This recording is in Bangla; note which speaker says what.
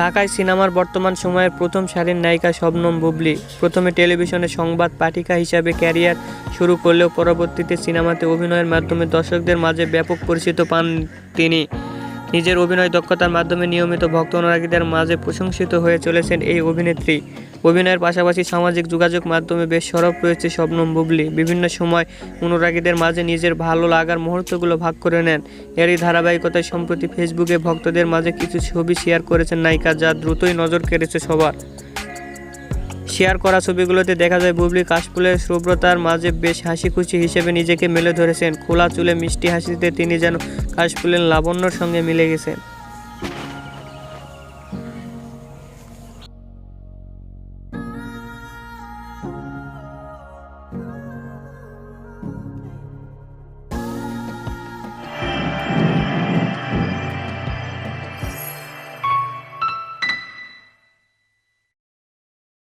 Speaker 1: ঢাকায় সিনেমার বর্তমান সময়ের প্রথম সারির নায়িকা শবনম বুবলি প্রথমে টেলিভিশনে সংবাদ পাঠিকা হিসাবে ক্যারিয়ার শুরু করলেও পরবর্তীতে সিনেমাতে অভিনয়ের মাধ্যমে দর্শকদের মাঝে ব্যাপক পরিচিত পান তিনি। নিজের অভিনয় দক্ষতার মাধ্যমে নিয়মিত ভক্ত অনুরাগীদের মাঝে প্রশংসিত হয়ে চলেছেন এই অভিনেত্রী। অভিনয়ের পাশাপাশি সামাজিক যোগাযোগ মাধ্যমে বেশ সরব রয়েছে শবনম বুবলি। বিভিন্ন সময় অনুরাগীদের মাঝে নিজের ভালো লাগার মুহূর্তগুলো ভাগ করে নেন। এরই ধারাবাহিকতায় সম্প্রতি ফেসবুকে ভক্তদের মাঝে কিছু ছবি শেয়ার করেছেন নায়িকা যা দ্রুতই নজর কেড়েছে সবার। শেয়ার করা ছবিগুলোতে দেখা যায় বুবলি কাশফুলের শুভ্রতার মাঝে বেশ হাসি খুশি হিসেবে নিজেকে মেলে ধরেছেন। খোলা চুলে মিষ্টি হাসিতে তিনি যেন কাশফুলের লাবণ্যর সঙ্গে মিলে গেছেন।